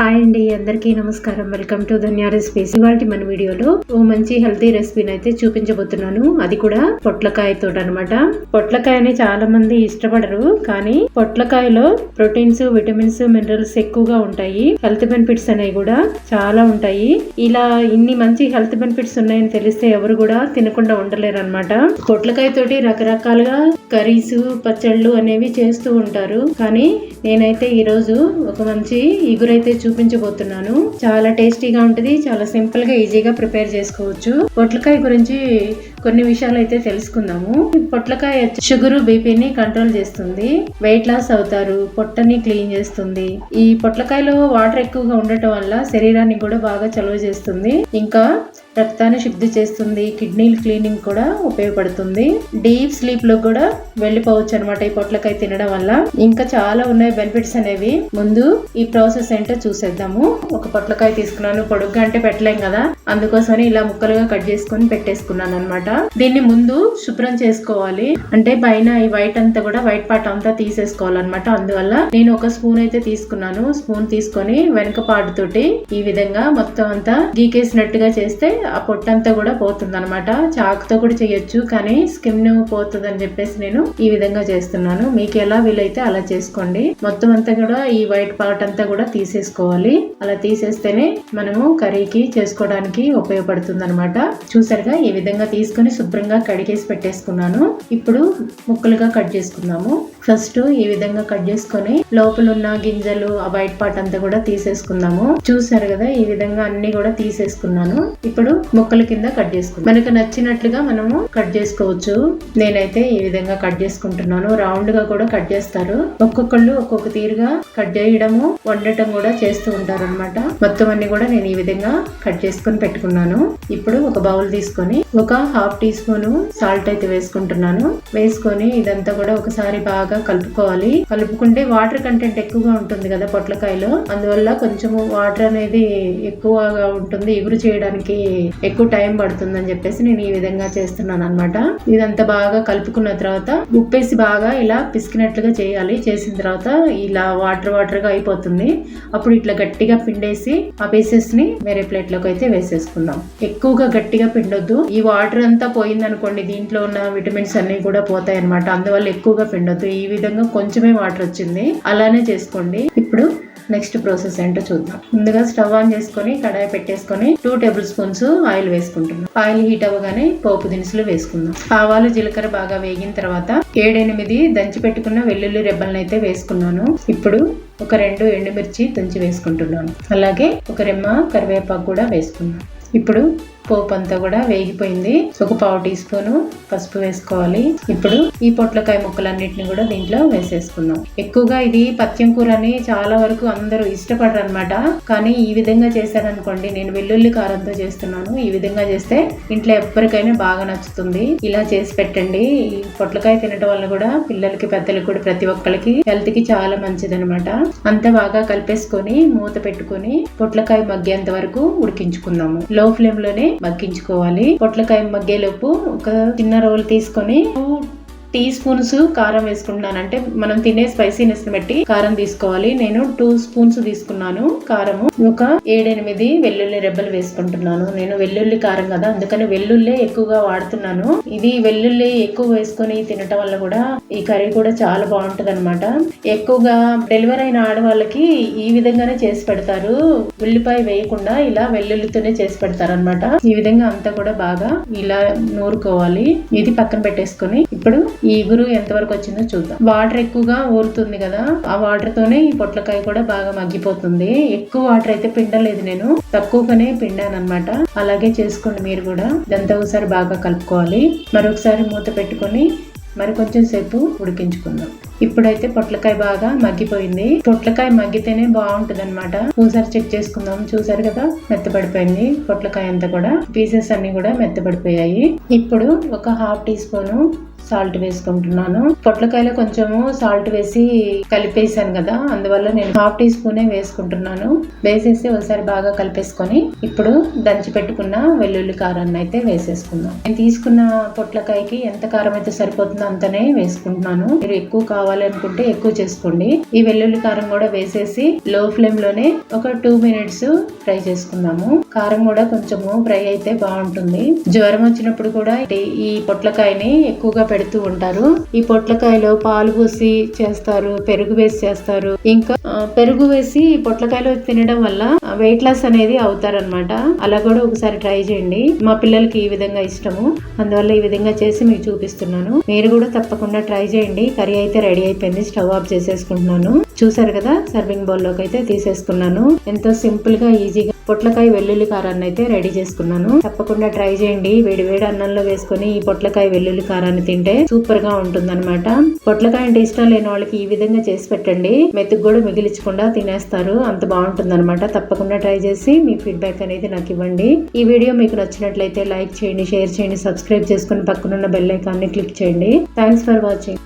Hi అండి అందరికీ నమస్కారం. వెల్కమ్ టు ధన్య రెసిపీస్ ఇవాళ మన వీడియోలో ఓ మంచి హెల్తీ రెసిపీని అయితే చూపించబోతున్నాను. అది కూడా పొట్లకాయతో అనమాట పొట్లకాయని చాలా మంది ఇష్టపడరు కానీ పొట్లకాయలో ప్రోటీన్స్ విటమిన్స్ మినరల్స్ ఎక్కువగా ఉంటాయి. హెల్త్ బెనిఫిట్స్ అనేవి కూడా చాలా ఉంటాయి. ఇలా ఇన్ని మంచి హెల్త్ బెనిఫిట్స్ ఉన్నాయని తెలిస్తే ఎవరు కూడా తినకుండా ఉండలేరు అనమాట పొట్లకాయ తోటి రకరకాలుగా కర్రీస్ పచ్చళ్ళు అనేవి చేస్తూ ఉంటారు. కానీ నేనైతే ఈరోజు ఒక మంచి ఇగురైతే చూపించబోతున్నాను. చాలా టేస్టీగా ఉంటుంది చాలా సింపుల్గా ఈజీగా ప్రిపేర్ చేసుకోవచ్చు. పొట్లకాయ గురించి కొన్ని విషయాలు అయితే తెలుసుకుందాము. పొట్లకాయ షుగర్ బీపీని కంట్రోల్ చేస్తుంది. వెయిట్ లాస్ అవుతారు పొట్టని క్లీన్ చేస్తుంది. ఈ పొట్లకాయలో వాటర్ ఎక్కువగా ఉండటం వల్ల శరీరానికి కూడా బాగా చలువ చేస్తుంది. ఇంకా రక్తాన్ని శుద్ధి చేస్తుంది. కిడ్నీలు క్లీనింగ్ కూడా ఉపయోగపడుతుంది. డీప్ స్లీప్లో కూడా వెళ్ళిపోవచ్చు అనమాట ఈ పొట్లకాయ తినడం వల్ల. ఇంకా చాలా ఉన్నాయి బెనిఫిట్స్ అనేవి. ముందు ఈ ప్రాసెస్ ఏంటో చూసేద్దాము. ఒక పొట్లకాయ తీసుకున్నాను. పొడుగ్గా అంటే పెట్టలేం కదా. అందుకోసమని ఇలా ముక్కలుగా కట్ చేసుకొని పెట్టేసుకున్నాను అనమాట దీన్ని ముందు శుభ్రం చేసుకోవాలి. అంటే పైన ఈ వైట్ అంతా కూడా వైట్ పార్ట్ అంతా తీసేసుకోవాలన్నమాట. అందువల్ల నేను ఒక స్పూన్ అయితే తీసుకున్నాను. స్పూన్ తీసుకొని వెనక పార్ట్ తోటి ఈ విధంగా మొత్తం అంతా గీకేసినట్టుగా చేస్తే ఆ పొట్టంతా కూడా పోతుంది అనమాట చాకుతో కూడా చేయొచ్చు కానీ స్కిన్ పోతుంది అని చెప్పేసి నేను ఈ విధంగా చేస్తున్నాను. మీకు ఎలా వీలైతే అలా చేసుకోండి. మొత్తం అంతా కూడా ఈ వైట్ పార్ట్ అంతా కూడా తీసేసుకోవాలి. అలా తీసేస్తేనే మనము కర్రీకి చేసుకోవడానికి ఉపయోగపడుతుంది అనమాట చూసారుగా ఈ విధంగా తీసుకొని శుభ్రంగా కడిగేసి పెట్టేసుకున్నాను. ఇప్పుడు ముక్కలుగా కట్ చేసుకున్నాము ఫస్ట్ ఈ విధంగా కట్ చేసుకొని లోపల ఉన్న గింజలు ఆ వైట్ పార్ట్ అంతా కూడా తీసేసుకుందాము. చూసారు కదా ఈ విధంగా అన్ని కూడా తీసేసుకున్నాను. ఇప్పుడు ముక్కల కింద కట్ చేసుకుందాం. మనకు నచ్చినట్లుగా మనము కట్ చేసుకోవచ్చు. నేనైతే ఈ విధంగా కట్ చేసుకుంటున్నాను. రౌండ్గా కూడా కట్ చేస్తారు. ఒక్కొక్కళ్ళు ఒక్కొక్క తీరుగా కట్ చేయడము వండటం కూడా చేస్తూ ఉంటారు అనమాట మొత్తం అన్ని కూడా నేను ఈ విధంగా కట్ చేసుకొని పెట్టుకున్నాను. ఇప్పుడు ఒక బౌల్ తీసుకొని ఒక హాఫ్ టీ స్పూన్ సాల్ట్ అయితే వేసుకుంటున్నాను. వేసుకొని ఇదంతా కూడా ఒకసారి బాగా కలుపుకోవాలి. కలుపుకుంటే వాటర్ కంటెంట్ ఎక్కువగా ఉంటుంది కదా పొట్లకాయలో. అందువల్ల కొంచెము వాటర్ అనేది ఎక్కువగా ఉంటుంది. ఎగురు చేయడానికి ఎక్కువ టైం పడుతుంది అని చెప్పేసి నేను ఈ విధంగా చేస్తున్నాను అనమాట ఇదంతా బాగా కలుపుకున్న తర్వాత ఉప్పేసి బాగా ఇలా పిసికినట్లుగా చేయాలి. చేసిన తర్వాత ఇలా వాటర్ వాటర్గా అయిపోతుంది. అప్పుడు ఇట్లా గట్టిగా పిండేసి ఆ పీసెస్ని వేరే ప్లేట్లోకి అయితే వేసేసుకుందాం. ఎక్కువగా గట్టిగా పిండొద్దు. ఈ వాటర్ అంతా పోయింది అనుకోండి దీంట్లో ఉన్న విటమిన్స్ అన్ని కూడా పోతాయి అనమాట అందువల్ల ఎక్కువగా పిండొద్దు. ఈ ఈ విధంగా కొంచెమే వాటర్ వచ్చింది. అలానే చేసుకోండి. ఇప్పుడు నెక్స్ట్ ప్రాసెస్ ఏంటో చూద్దాం. ముందుగా స్టవ్ ఆన్ చేసుకొని కడాయి పెట్టేసుకొని టూ టేబుల్ స్పూన్స్ ఆయిల్ వేసుకుంటున్నాం. ఆయిల్ హీట్ అవ్వగానే పోపు దినుసులు వేసుకుందాం. ఆవాలు జీలకర్ర బాగా వేగిన తర్వాత ఏడెనిమిది దంచి పెట్టుకున్న వెల్లుల్లి రెబ్బలను అయితే వేసుకున్నాను. ఇప్పుడు ఒక రెండు ఎండుమిర్చి దంచి వేసుకుంటున్నాను. అలాగే ఒక రెమ్మ కరివేపాకు కూడా వేసుకున్నాను ఇప్పుడు పోపు అంతా కూడా వేగిపోయింది. ఒక పావు టీ స్పూన్ పసుపు వేసుకోవాలి. ఇప్పుడు ఈ పొట్లకాయ ముక్కలన్నిటిని కూడా దీంట్లో వేసేసుకుందాం. ఎక్కువగా ఇది పత్యం కూర అని చాలా వరకు అందరూ ఇష్టపడరు అనమాట కానీ ఈ విధంగా చేశారనుకోండి నేను వెల్లుల్లి కారంతో చేస్తున్నాను. ఈ విధంగా చేస్తే ఇంట్లో ఎవ్వరికైనా బాగా నచ్చుతుంది. ఇలా చేసి పెట్టండి. ఈ పొట్లకాయ తినడం వల్ల కూడా పిల్లలకి పెద్దలకి కూడా ప్రతి ఒక్కరికి హెల్త్కి చాలా మంచిది అనమాట అంతా బాగా కలిపేసుకొని మూత పెట్టుకొని పొట్లకాయ మగ్గేంత వరకు ఉడికించుకుందాము. లో ఫ్లేమ్లోనే మగ్గించుకోవాలి. పొట్లకాయ మగ్గేలోపు ఒక చిన్న రోల్ తీసుకొని టూ టీ స్పూన్స్ కారం వేసుకుంటున్నాను. అంటే మనం తినే స్పైసీనెస్ బట్టి కారం తీసుకోవాలి. నేను టూ స్పూన్స్ తీసుకున్నాను కారము. ఒక ఏడెనిమిది వెల్లుల్లి రెబ్బలు వేసుకుంటున్నాను. నేను వెల్లుల్లి కారం కదా అందుకని వెల్లుల్లి ఎక్కువగా వాడుతున్నాను. ఇది వెల్లుల్లి ఎక్కువ వేసుకొని తినటం వల్ల కూడా ఈ కర్రీ కూడా చాలా బాగుంటుంది అనమాట ఎక్కువగా డెలివరీ అయిన ఆడవాళ్ళకి ఈ విధంగానే చేసి పెడతారు. ఉల్లిపాయ వేయకుండా ఇలా వెల్లుల్లితోనే చేసి పెడతారు అనమాట ఈ విధంగా అంతా కూడా బాగా ఇలా నూరుకోవాలి. ఇది పక్కన పెట్టేసుకొని ఇప్పుడు ఈ ఇగురు ఎంతవరకు వచ్చిందో చూద్దాం. వాటర్ ఎక్కువగా ఊరుతుంది కదా ఆ వాటర్ తోనే ఈ పొట్లకాయ కూడా బాగా మగ్గిపోతుంది. ఎక్కువ వాటర్ అయితే పిండలేదు నేను తక్కువగానే పిండాను అనమాట అలాగే చేసుకోండి మీరు కూడా. ఇదంతా ఒకసారి బాగా కలుపుకోవాలి. మరొకసారి మూత పెట్టుకొని మరి కొంచెం సేపు ఉడికించుకుందాం. ఇప్పుడైతే పొట్లకాయ బాగా మగ్గిపోయింది. పొట్లకాయ మగ్గితేనే బాగుంటుంది అనమాట ఒకసారి చెక్ చేసుకుందాం. చూసారు కదా మెత్తపడిపోయింది పొట్లకాయ అంతా కూడా. పీసెస్ అన్ని కూడా మెత్తపడిపోయాయి ఇప్పుడు ఒక హాఫ్ టీ స్పూను సాల్ట్ వేసుకుంటున్నాను. పొట్లకాయలో కొంచెము సాల్ట్ వేసి కలిపేసాను కదా అందువల్ల నేను హాఫ్ టీ స్పూనే వేసుకుంటున్నాను. వేసేసి ఒకసారి బాగా కలిపేసుకొని ఇప్పుడు దంచి పెట్టుకున్న వెల్లుల్లి కారాన్ని అయితే వేసేసుకుందాం. నేను తీసుకున్న పొట్లకాయకి ఎంత కారం అయితే సరిపోతుందో అంతనే వేసుకుంటున్నాను. మీరు ఎక్కువ కావాలనుకుంటే ఎక్కువ చేసుకోండి. ఈ వెల్లుల్లి కారం కూడా వేసేసి లో ఫ్లేమ్లోనే ఒక టూ మినిట్స్ ఫ్రై చేసుకుందాము. కారం కూడా కొంచెము ఫ్రై అయితే బాగుంటుంది. జ్వరం వచ్చినప్పుడు కూడా ఈ- ఈ పొట్లకాయని ఎక్కువగా పెడుతూ ఉంటారు. ఈ పొట్లకాయలో పాలు పోసి చేస్తారు పెరుగు వేసి చేస్తారు. ఇంకా పెరుగు వేసి ఈ పొట్లకాయలు తినడం వల్ల వెయిట్ లాస్ అనేది అవుతారనమాట అలా కూడా ఒకసారి ట్రై చేయండి. మా పిల్లలకి ఈ విధంగా ఇష్టము. అందువల్ల ఈ విధంగా చేసి మీకు చూపిస్తున్నాను. మీరు కూడా తప్పకుండా ట్రై చేయండి. కర్రీ అయితే రెడీ అయిపోయింది. స్టవ్ ఆఫ్ చేసేసుకుంటున్నాను. చూసారు కదా సర్వింగ్ బౌల్లోకి అయితే తీసేసుకున్నాను. ఎంతో సింపుల్గా ఈజీగా పొట్లకాయ వెల్లుల్లి కారాన్ని అయితే రెడీ చేసుకున్నాను. తప్పకుండా ట్రై చేయండి. వేడి వేడి అన్నంలో వేసుకొని ఈ పొట్లకాయ వెల్లుల్లి కారాన్ని తింటే సూపర్గా ఉంటుంది పొట్లకాయ అంటే ఇష్టం లేని వాళ్ళకి ఈ విధంగా చేసి పెట్టండి. మెతుకు కూడా మిగిలించకుండా తినేస్తారు. అంత బాగుంటుంది అనమాట తప్పకుండా ట్రై చేసి మీ ఫీడ్బ్యాక్ అనేది నాకు ఇవ్వండి. ఈ వీడియో మీకు నచ్చినట్లయితే లైక్ చేయండి షేర్ చేయండి సబ్స్క్రైబ్ చేసుకుని పక్కనున్న బెల్ ఐకాన్ని క్లిక్ చేయండి. Thanks for watching